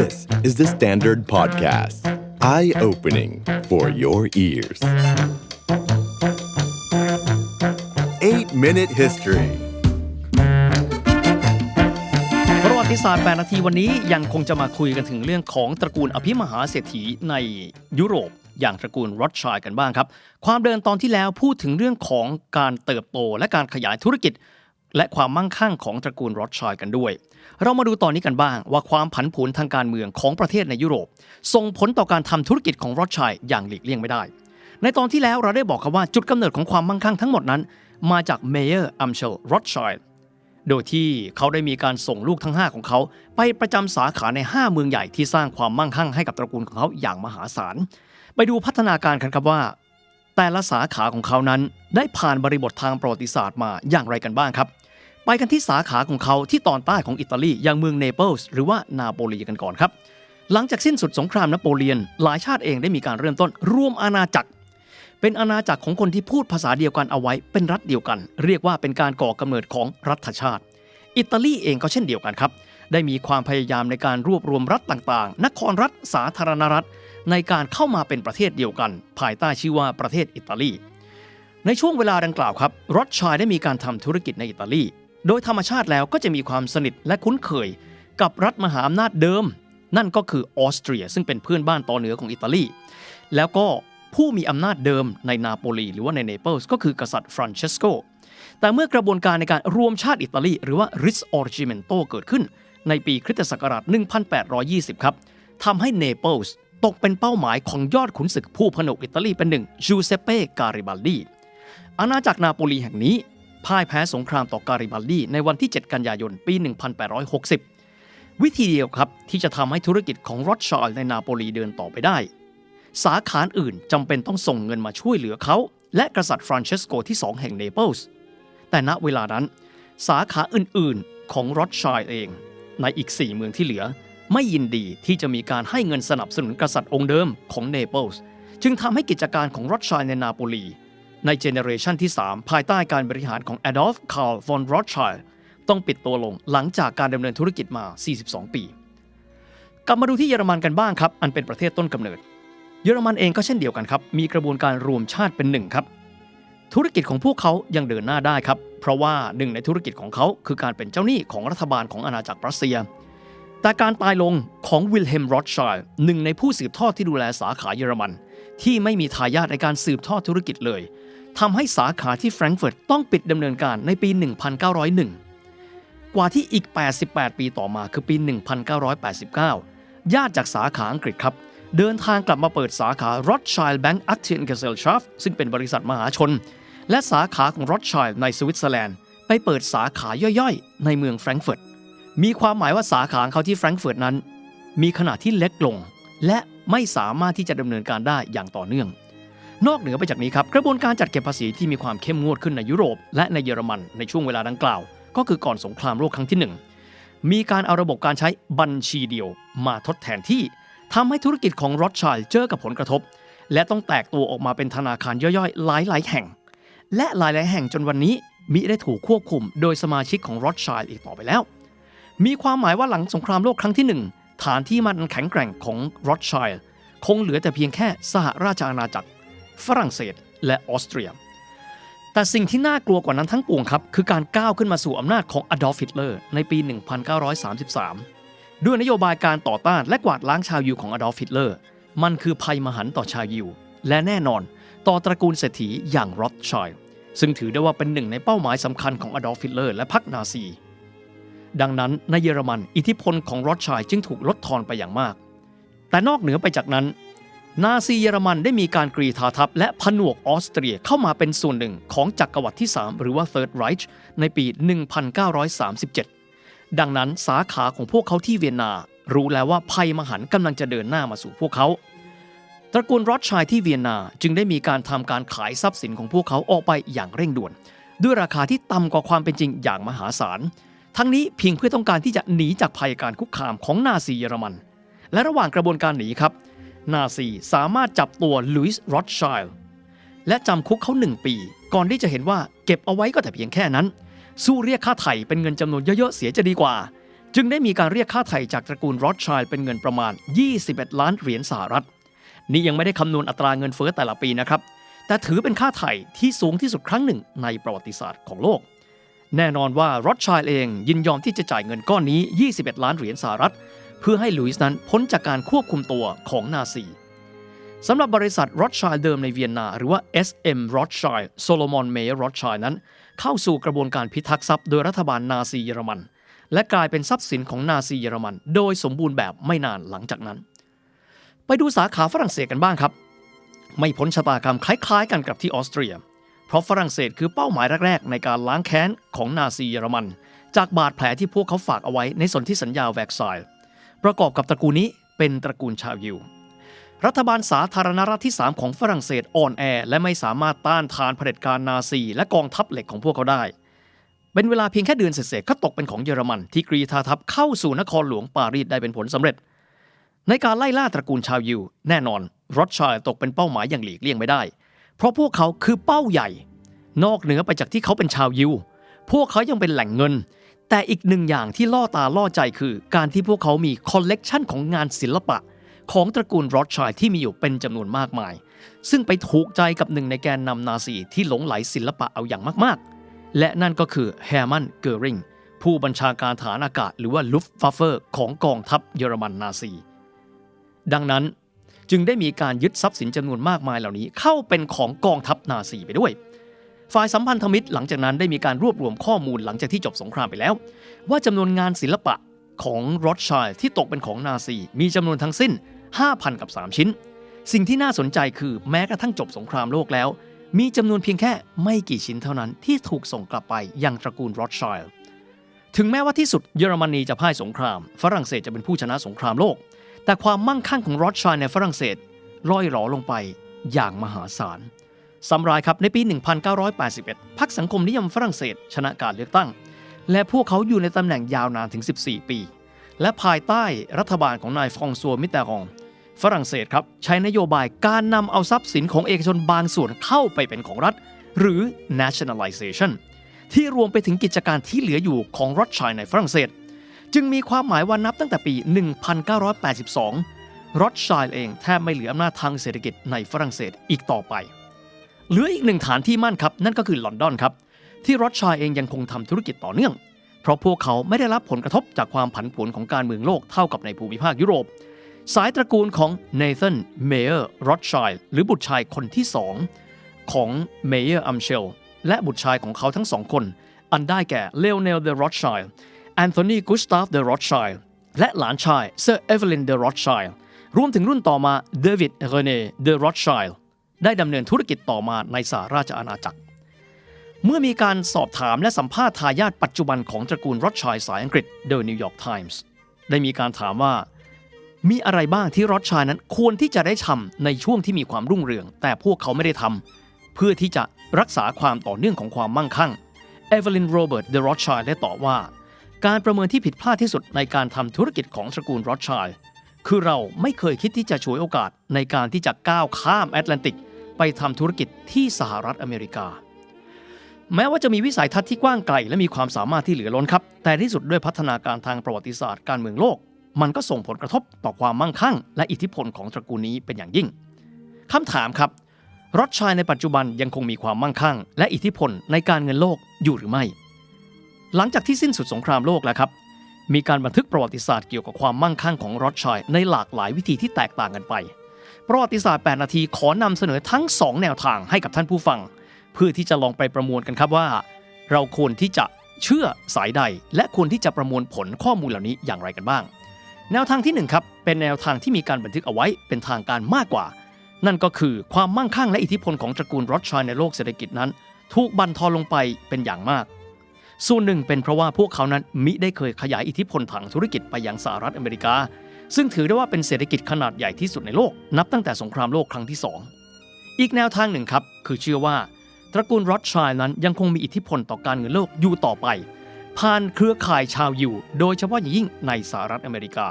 This is the Standard Podcast. Eye opening for your ears. 8 Minute History ประวัติศาสตร์ 8 นาทีวันนี้ยังคงจะมาคุยกันถึงเรื่องของตระกูลอภิมหาเศรษฐีในยุโรปอย่างตระกูลรอดชัยกันบ้างครับ ความเดินตอนที่แล้วพูดถึงเรื่องของการเติบโตและการขยายธุรกิจ และความมั่งคั่งของตระกูลรอดชัยกันด้วย เรามาดูตอนนี้กันบ้างว่าความผันผวนทางการเมืองของประเทศในยุโรป ส่งผลต่อการทำธุรกิจของรอดชัยอย่างหลีกเลี่ยงไม่ได้ ในตอนที่แล้วเราได้บอกครับว่าจุดกำเนิดของความมั่งคั่งทั้งหมดนั้น มาจากเมเยอร์อัมเชลรอดชัยโดยที่เขาได้มีการส่งลูกทั้ง 5 ของเขา ไปประจำสาขาใน 5 เมืองใหญ่ที่สร้างความมั่งคั่งให้กับตระกูลของเขาอย่างมหาศาลไปดูพัฒนาการกันครับว่า แต่ละสาขาของเขานั้น ได้ผ่านบริบททางประวัติศาสตร์มาอย่างไรกันบ้างครับ ไปกันที่สาขาของเขาที่ตอนใต้ของอิตาลีอย่างเมืองเนเปิลส์หรือว่านาโปลีกันก่อนครับ หลังจากสิ้นสุดสงครามนโปเลียน หลายชาติเองได้มีการเริ่มต้นร่วมอาณาจักร เป็นอาณาจักรของคนที่พูดภาษาเดียวกันเอาไว้เป็นรัฐเดียวกัน เรียกว่าเป็นการก่อกำเนิดของรัฐชาติ อิตาลีเองก็เช่นเดียวกันครับได้มีความพยายามในการรวบรวมรัฐต่างๆ นครรัฐ สาธารณรัฐ ในการเข้ามาเป็นประเทศเดียวกัน ภายใต้ชื่อว่าประเทศอิตาลี ในช่วงเวลาดังกล่าวครับรอดชัยได้มีการทำธุรกิจในอิตาลี โดยธรรมชาติแล้วก็จะมีความสนิทและคุ้นเคย กับรัฐมหาอำนาจเดิม นั่นก็คือออสเตรีย ซึ่งเป็นเพื่อนบ้านตอนเหนือของอิตาลี แล้วก็ผู้มีอำนาจเดิมในนาโปลีหรือว่าในเนเปิลส์ก็คือกษัตริย์ฟรานเชสโก แต่เมื่อกระบวนการในการรวมชาติอิตาลีหรือว่า Risorgimento เกิดขึ้น ในปีคริสตศักราช 1820 ครับทำให้เนเปิลส์ ตกเป็นเป้าหมายของยอดขุนศึกผู้ผนวกอิตาลีเป็นหนึ่งจูเซเป้การิบัลดีอาณาจักรนาโปลีแห่งนี้พ่ายแพ้สงครามต่อการิบัลดีในวันที่ 7 กันยายนปี 1860 วิธีเดียวครับที่จะทำให้ธุรกิจของรอดชาร์ลในนาโปลีเดินต่อไปได้ สาขาอื่นจำเป็นต้องส่งเงินมาช่วยเหลือเขา และกษัตริย์ฟรานเชสโกที่ 2 แห่งเนเปิลส์แต่ณเวลานั้น สาขาอื่นๆของรอดชัยเอง ในอีก 4 เมืองที่เหลือ ไม่ยินดีที่จะมีการให้เงินสนับสนุนกษัตริย์องค์เดิมของเนเปิลส์จึงทำให้กิจการของรอดชัยในนาโปลี ในเจเนเรชันที่ 3 ภายใต้การบริหารของ Adolf Karl von Rothschild ต้องปิดตัวลงหลังจากการดำเนินธุรกิจมา 42 ปี กลับมาดูที่เยอรมันกันบ้างครับ อันเป็นประเทศต้นกำเนิด เยอรมันเองก็เช่นเดียวกันครับ มีกระบวนการรวมชาติเป็นหนึ่งครับ ธุรกิจของพวกเขายังเดินหน้าได้ครับ เพราะว่าหนึ่งในธุรกิจของเขาคือการเป็นเจ้าหนี้ของรัฐบาลของอาณาจักรรัสเซีย แต่การตายลงของวิลเฮมรอดชัยหนึ่งในผู้สืบทอดที่ดูแลสาขาเยอรมัน ที่ไม่มีทายาทในการสืบทอดธุรกิจเลยทำให้สาขาที่แฟรงก์เฟิร์ตต้องปิดดำเนินการในปี 1901 กว่าที่อีก 88 ปีต่อมาคือปี 1989 ญาติจากสาขาอังกฤษครับ เดินทางกลับมาเปิดสาขา Rothschild Bank Aktien Gesellschaft ซึ่งเป็นบริษัทมหาชน และสาขาของ Rothschild ในสวิตเซอร์แลนด์ ไปเปิดสาขาย่อยๆ ในเมืองแฟรงก์เฟิร์ต มีความหมายว่าสาขาของเขาที่แฟรงก์เฟิร์ตนั้น มีขนาดที่เล็กลง และไม่สามารถที่จะดำเนินการได้อย่างต่อเนื่อง นอกเหนือไปจากนี้ครับกระบวนการจัดเก็บภาษีที่มีความเข้มงวดขึ้นในยุโรป และในเยอรมันในช่วงเวลาดังกล่าว ก็คือก่อนสงครามโลกครั้งที่หนึ่งมีการเอาระบบการใช้บัญชีเดียวมาทดแทนที่ทำให้ธุรกิจของรอดชัยเจอกับผลกระทบ และต้องแตกตัวออกมาเป็นธนาคารย่อยๆ หลายๆ แห่ง และหลายๆ แห่งจนวันนี้มิได้ถูกควบคุม โดยสมาชิกของรอดชัยอีกต่อไปแล้ว มีความหมายว่าหลังสงครามโลกครั้งที่หนึ่งฐานที่มันแข็งแกร่งของโรดชัยคงเหลือแต่เพียงแค่สหราชอาณาจักร ฝรั่งเศส และออสเตรีย แต่สิ่งที่น่ากลัวกว่านั้นทั้งปวงครับ คือการก้าวขึ้นมาสู่อำนาจของอดอล์ฟฮิตเลอร์ในปี 1933 ด้วยนโยบายการต่อต้านและกวาดล้างชาวยิวของอดอล์ฟฮิตเลอร์ มันคือภัยมหันต์ต่อชาวยิว และแน่นอน ต่อตระกูลเศรษฐีอย่างโรดชัยซึ่งถือได้ว่าเป็นหนึ่งในเป้าหมายสำคัญของอดอล์ฟฮิตเลอร์และพรรคนาซี ดังนั้นในเยอรมันอิทธิพลของรอดชัยจึงถูกลดทอนไปอย่างมาก แต่นอกเหนือไปจากนั้น นาซีเยอรมันได้มีการกรีธาทัพและผนวกออสเตรียเข้ามาเป็นส่วนหนึ่งของจักรวรรดิที่ 3 หรือว่า Third Reich ในปี 1937 ดังนั้นสาขาของพวกเขาที่เวียนนา รู้แล้วว่าภัยมหันต์กำลังจะเดินหน้ามาสู่พวกเขาตระกูลรอดชัยที่เวียนนาจึงได้มีการทำการขายทรัพย์สินของพวกเขาออกไปอย่างเร่งด่วน ด้วยราคาที่ต่ำกว่าความเป็นจริงอย่างมหาศาล ทั้งนี้เพียงเพื่อต้องการที่จะหนีจากภัยการคุกคามของนาซีเยอรมัน และระหว่างกระบวนการหนีครับ นาซีสามารถจับตัวลุยส์รอดชัยและจำคุกเขาหนึ่งปี ก่อนที่จะเห็นว่าเก็บเอาไว้ก็แต่เพียงแค่นั้น สู้เรียกค่าไถ่เป็นเงินจำนวนเยอะๆเสียจะดีกว่า จึงได้มีการเรียกค่าไถ่จากตระกูลรอดชัยเป็นเงินประมาณ 21 ล้านเหรียญสหรัฐ นี่ยังไม่ได้คำนวณอัตราเงินเฟ้อแต่ละปีนะครับแต่ถือเป็นค่าไถ่ที่สูงที่สุดครั้งหนึ่งในประวัติศาสตร์ของโลก แน่นอนว่ารอดชัยเองยินยอมที่จะจ่ายเงินก้อนนี้ 21 ล้านเหรียญสหรัฐ เพื่อให้ลุยส์นั้นพ้นจากการควบคุมตัวของนาซีสำหรับบริษัทรอดชัยเดิมในเวียนนา หรือว่า SM Rothschild Solomon Mayer Rothschild นั้น เข้าสู่กระบวนการพิทักษ์ทรัพย์โดยรัฐบาลนาซีเยอรมัน และกลายเป็นทรัพย์สินของนาซีเยอรมัน โดยสมบูรณ์แบบไม่นานหลังจากนั้น ไปดูสาขาฝรั่งเศสกันบ้างครับ ไม่พ้นชะตากรรมคล้ายๆ กันกับที่ออสเตรีย เพราะฝรั่งเศสคือเป้าหมายแรก ๆ ในการล้างแค้นของนาซีเยอรมัน จากบาดแผลที่พวกเขาฝากเอาไว้ในสนธิสัญญาแวร์ซน์ประกอบกับตระกูลนี้เป็นตระกูลชาวยิว รัฐบาลสาธารณรัฐที่ 3 ของฝรั่งเศสอ่อนแอ และไม่สามารถต้านทานเผด็จการนาซีและกองทัพเหล็กของพวกเขาได้ เป็นเวลาเพียงแค่เดือนเศษๆก็ตกเป็นของเยอรมัน ที่กรีธาทัพเข้าสู่นครหลวงปารีสได้เป็นผลสำเร็จ ในการไล่ล่าตระกูลชาวยิว แน่นอนรอดชัยตกเป็นเป้าหมายอย่างหลีกเลี่ยงไม่ได้ เพราะพวกเขาคือเป้าใหญ่ นอกเหนือไปจากที่เขาเป็นชาวยิว พวกเขายังเป็นแหล่งเงิน แต่อีกหนึ่งอย่างที่ล่อตาล่อใจคือ การที่พวกเขามีคอลเลกชันของงานศิลปะ ของตระกูลรอดชัยที่มีอยู่เป็นจำนวนมากมาย ซึ่งไปถูกใจกับหนึ่งในแกนนำนาซีที่หลงไหลศิลปะเอาอย่างมากๆ และนั่นก็คือแฮร์มันเกอริงผู้บัญชาการฐานอากาศหรือว่าลุฟฟัฟเฟอร์ของกองทัพเยอรมันนาซี ดังนั้น จึงได้มีการยึดทรัพย์สินจำนวนมากมายเหล่านี้ เข้าเป็นของกองทัพนาซีไปด้วย ฝ่ายสัมพันธมิตรหลังจากนั้นได้มีการรวบรวมข้อมูลหลังจากที่จบสงครามไปแล้ว ว่าจำนวนงานศิลปะของรอดชัยที่ตกเป็นของนาซี มีจำนวนทั้งสิ้น 5,000 กับ 3 ชิ้น สิ่งที่น่าสนใจคือแม้กระทั่งจบสงครามโลกแล้ว มีจำนวนเพียงแค่ไม่กี่ชิ้นเท่านั้นที่ถูกส่งกลับไปยังตระกูลรอดชัยถึงแม้ว่าที่สุดเยอรมนีจะพ่ายสงคราม ฝรั่งเศสจะเป็นผู้ชนะสงครามโลก แต่ความมั่งคั่งของรอดชัยในฝรั่งเศสร่อยหรอลงไปอย่างมหาศาลสำรายครับในปี 1981 พรรคสังคมนิยมฝรั่งเศส ชนะการเลือกตั้ง และพวกเขาอยู่ในตำแหน่งยาวนานถึง 14 ปี และภายใต้รัฐบาลของนายฟรองซัวมิตเตอรองฝรั่งเศสครับใช้นโยบายการนำเอาทรัพย์สินของเอกชนบางส่วนเข้าไปเป็นของรัฐ หรือ nationalization ที่รวมไปถึงกิจการที่เหลืออยู่ของรอดชัยในฝรั่งเศส จึงมีความหมายว่านับตั้งแต่ปี 1982รอดชัยเองแทบไม่เหลืออำนาจทางเศรษฐกิจในฝรั่งเศสอีกต่อไป เหลืออีกหนึ่งฐานที่มั่นครับ นั่นก็คือลอนดอนครับ ที่รอดชัยเองยังคงทำธุรกิจต่อเนื่อง เพราะพวกเขาไม่ได้รับผลกระทบจากความผันผวนของการเมืองโลกเท่ากับในภูมิภาคยุโรป สายตระกูลของเนเธนเมเยอร์รอดชัยหรือบุตรชายคนที่สองของเมเยอร์อัมเชลและบุตรชายของเขาทั้งสองคน อันได้แก่เลโอเนลเดอรอดชัย แอนโทนีกุสตาฟเดอะรอดชัยและหลานชายเซอร์เอเวลินเดอะรอดชัยรวมถึงรุ่นต่อมาเดวิดเรเน่เดอะรอดชัยได้ดำเนินธุรกิจต่อมาในสหราชอาณาจักร เมื่อมีการสอบถามและสัมภาษณ์ทายาทปัจจุบันของตระกูลรอดชัยสายอังกฤษโดยนิวยอร์กไทมส์ได้มีการถามว่ามีอะไรบ้างที่รอดชัยนั้นควรที่จะได้ทำในช่วงที่มีความรุ่งเรือง แต่พวกเขาไม่ได้ทำเพื่อที่จะรักษาความต่อเนื่องของความมั่งคั่งเอเวลินโรเบิร์ตเดอะรอดชัยได้ตอบว่า การประเมินที่ผิดพลาดที่สุดในการทำธุรกิจของตระกูลรอดชัยคือเราไม่เคยคิดที่จะฉวยโอกาสในการที่จะก้าวข้ามแอตแลนติก ไปทำธุรกิจที่สหรัฐอเมริกา แม้ว่าจะมีวิสัยทัศน์ที่กว้างไกล และมีความสามารถที่เหลือล้นครับ แต่ที่สุดด้วยพัฒนาการทางประวัติศาสตร์การเมืองโลก มันก็ส่งผลกระทบต่อความมั่งคั่ง และอิทธิพลของตระกูลนี้เป็นอย่างยิ่งคำถามครับรอดชัยในปัจจุบันยังคงมีความมั่งคั่ง และอิทธิพลในการเงินโลกอยู่หรือไม่ หลังจากที่สิ้นสุดสงครามโลกแล้วครับ มีการบันทึกประวัติศาสตร์เกี่ยวกับความมั่งคั่งของรอดชัยในหลากหลายวิธีที่แตกต่างกันไป ประวัติศาสตร์ 8 นาทีขอนำเสนอทั้ง 2 แนวทางให้กับท่านผู้ฟัง เพื่อที่จะลองไปประมวลกันครับว่า เราควรที่จะเชื่อสายใด และควรที่จะประมวลผลข้อมูลเหล่านี้อย่างไรกันบ้าง แนวทางที่1ครับเป็นแนวทางที่มีการบันทึกเอาไว้เป็นทางการมากกว่า นั่นก็คือความมั่งคั่งและอิทธิพลของตระกูลรอดชัยในโลกเศรษฐกิจนั้น ถูกบันทอนลงไปเป็นอย่างมาก ส่วนหนึ่งเป็นเพราะว่าพวกเขานั้นมิได้เคยขยายอิทธิพลทางธุรกิจไปยังสหรัฐอเมริกา ซึ่งถือได้ว่าเป็นเศรษฐกิจขนาดใหญ่ที่สุดในโลก นับตั้งแต่สงครามโลกครั้งที่ 2 อีกแนวทางหนึ่งครับ คือเชื่อว่า ตระกูลรอดชัยนั้นยังคงมีอิทธิพลต่อการเงินโลกอยู่ต่อไป ผ่านเครือข่ายชาวยิวโดยเฉพาะอย่างยิ่งในสหรัฐอเมริกา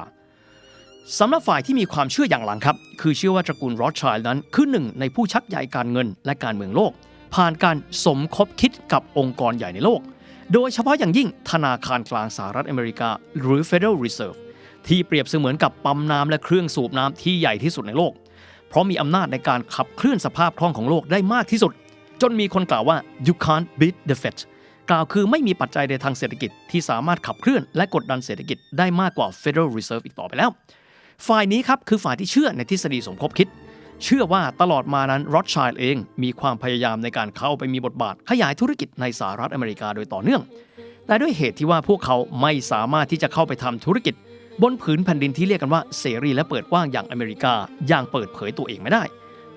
สำหรับฝ่ายที่มีความเชื่ออย่างหลังครับ คือเชื่อว่าตระกูลรอดชัยนั้นคือหนึ่งในผู้ชักใยการเงินและการเมืองโลก ผ่านการสมคบคิดกับองค์กรใหญ่ในโลก โดยเฉพาะอย่างยิ่งธนาคารกลางสหรัฐอเมริกา หรือ Federal Reserve ที่เปรียบเสมือนกับปั๊มน้ำและเครื่องสูบน้ำที่ใหญ่ที่สุดในโลก เพราะมีอำนาจในการขับเคลื่อนสภาพคล่องของโลกได้มากที่สุด จนมีคนกล่าวว่า you can't beat the Fed กล่าวคือไม่มีปัจจัยในทางเศรษฐกิจที่สามารถขับเคลื่อนและกดดันเศรษฐกิจได้มากกว่า Federal Reserve อีกต่อไปแล้ว ฝ่ายนี้ครับคือฝ่ายที่เชื่อในทฤษฎีสมคบคิด เชื่อว่าตลอดมานั้นร o ช c h i l d เองมีความพยายามในการเข้าไปมีบทบาทขยายธุรกิจในสหรัฐอเมริกาโดยต่อเนื่อง แต่ด้วยเหตุที่ว่าพวกเขาไม่สามารถที่จะเข้าไปทำธุรกิจ บนผืนแผ่นดินที่เรียกกันว่าเสรีและเปิดกว้างอย่างอเมริกา อย่างเปิดเผยตัวเองไม่ได้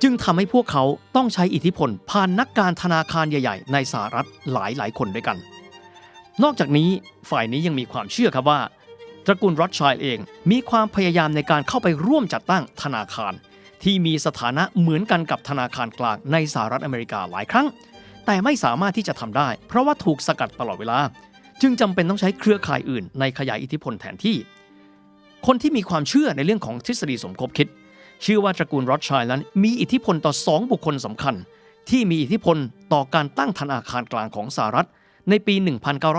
จึงทำให้พวกเขาต้องใช้อิทธิพลผ่านนักการธนาคารใหญ่ ๆ ในสหรัฐหลายหลายๆ คนด้วยกัน นอกจากนี้ฝ่ายนี้ยังมีความเชื่อครับว่าตระกูลร o ช c h i l d เองมีความพยายามในการเข้าไปร่วมจัดตั้งธนาคาร ที่มีสถานะเหมือนกันกับธนาคารกลางในสหรัฐอเมริกาหลายครั้ง แต่ไม่สามารถที่จะทำได้ เพราะว่าถูกสกัดตลอดเวลา จึงจำเป็นต้องใช้เครือข่ายอื่น ในขยายอิทธิพลแทนที่ คนที่มีความเชื่อในเรื่องของทฤษฎีสมคบคิด ชื่อว่าตระกูลร o ช c h i l d นั้นมีอิทธิพลต่อสองบุคคลสำคัญ ที่มีอิทธิพลต่อการตั้งธนาคารกลางของสหรัฐ ในปี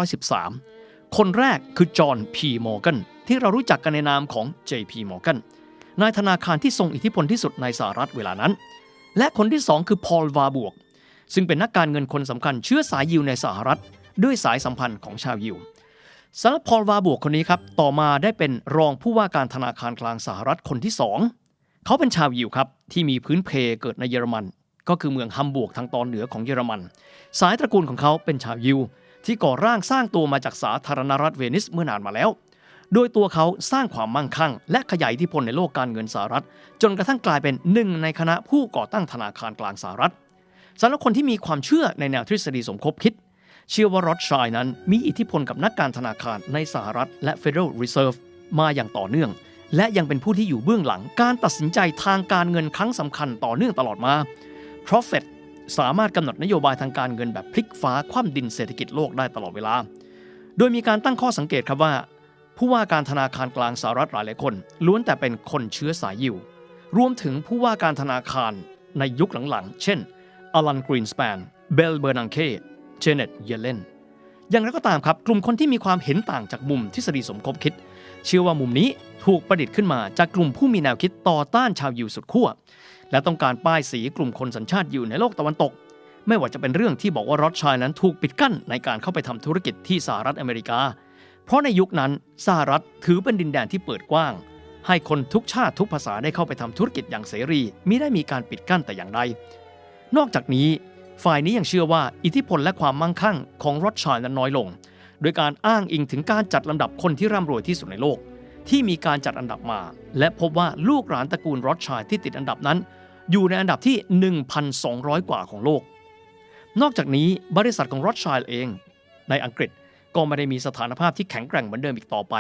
1913 คนแรกคือจอห์นพีมอร์แกนที่เรารู้จักกันในนามของ JP Morgan นายธนาคารที่ทรงอิทธิพลที่สุดในสหรัฐเวลานั้น และคนที่สองคือพอลวาบวก ซึ่งเป็นนักการเงินคนสำคัญเชื้อสายยิวในสหรัฐ ด้วยสายสัมพันธ์ของชาวยิวสำหรับพอลวาบวกคนนี้ครับต่อมาได้เป็นรองผู้ว่าการธนาคารกลางสหรัฐคนที่สองเขาเป็นชาวยิวครับที่มีพื้นเพเกิดในเยอรมัน ก็คือเมืองฮัมบวร์กทางตอนเหนือของเยอรมัน สายตระกูลของเขาเป็นชาวยิวที่ก่อร่างสร้างตัวมาจากสาธารณรัฐเวนิสเมื่อนานมาแล้ว โดยตัวเขาสร้างความมั่งคั่ง และขยายอิทธิพลในโลกการเงินสหรัฐ จนกระทั่งกลายเป็นหนึ่งในคณะผู้ก่อตั้งธนาคารกลางสหรัฐสำหรับคนที่มีความเชื่อในแนวทฤษฎีสมคบคิด เชื่อว่ารอดชายนั้นมีอิทธิพลกับนักการธนาคารในสหรัฐ และ Federal Reserve มาอย่างต่อเนื่อง และยังเป็นผู้ที่อยู่เบื้องหลังการตัดสินใจทางการเงินครั้งสำคัญต่อเนื่องตลอดมาเพราะเฟดสามารถกำหนดนโยบายทางการเงินแบบพลิกฟ้าคว่ำดินเศรษฐกิจโลกได้ตลอดเวลา โดยมีการตั้งข้อสังเกตครับว่า ผู้ว่าการธนาคารกลางสหรัฐหลายหลายคน ล้วนแต่เป็นคนเชื้อสายยิว รวมถึงผู้ว่าการธนาคารในยุคหลังๆ เช่นอลันกรีนส p ปนเบลเบอร์นังเคเจเน็ตเยเลนอย่างไรก็ตามครับ กลุ่มคนที่มีความเห็นต่างจากมุมทฤษฎีสมคบคิด เชื่อว่ามุมนี้ถูกประดิษฐ์ขึ้นมาจากกลุ่มผู้มีแนวคิดต่อต้านชาวยิวสุดขั้วและต้องการป้ายสีกลุ่มคนสัญชาติยิวในโลกตะวันตก ไม่ว่าจะเป็นเรื่องที่บอกว่ารอดชายนั้นถูกปิดกั้นในการเข้าไปทำธุรกิจที่สหรัฐอเมริกา เพราะในยุคนั้นสหรัฐถือเป็นดินแดนที่เปิดกว้าง ให้คนทุกชาติทุกภาษาได้เข้าไปทำธุรกิจอย่างเสรีมิได้มีการปิดกั้นแต่อย่างใด นอกจากนี้ ฝ่ายนี้ยังเชื่อว่าอิทธิพลและความมั่งคั่งของรอดชายนั้นน้อยลง โดยการอ้างอิงถึงการจัดลำดับคนที่ร่ำรวยที่สุดในโลก ที่มีการจัดอันดับมา และพบว่าลูกหลานตระกูลรอดชายที่ติดอันดับนั้น อยู่ในอันดับที่ 1,200 กว่าของโลก นอกจากนี้บริษัทของรอดช i ยเอง ในอังกฤษ ก็ไม่ได้มีสถานภาพที่แข็งแกร่งเหมือนเดิมอีกต่อไป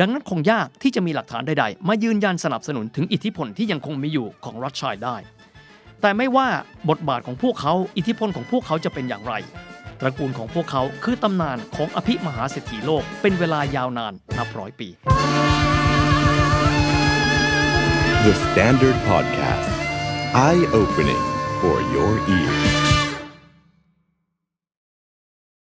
ดังนั้นคงยากที่จะมีหลักฐานใดๆ มายืนยันสนับสนุนถึงอิทธิพลที่ยังคงมีอยู่ของรอดช i ยได้ แต่ไม่ว่าบทบาทของพวกเขาอิทธิพลของพวกเขาจะเป็นอย่างไร ตระกูลของพวกเขาคือตำนานของอภิมหาเศรษฐีโลกเป็นเวลายาวนานนับร้อยปี The Standard Podcast. Eye opening for your ears.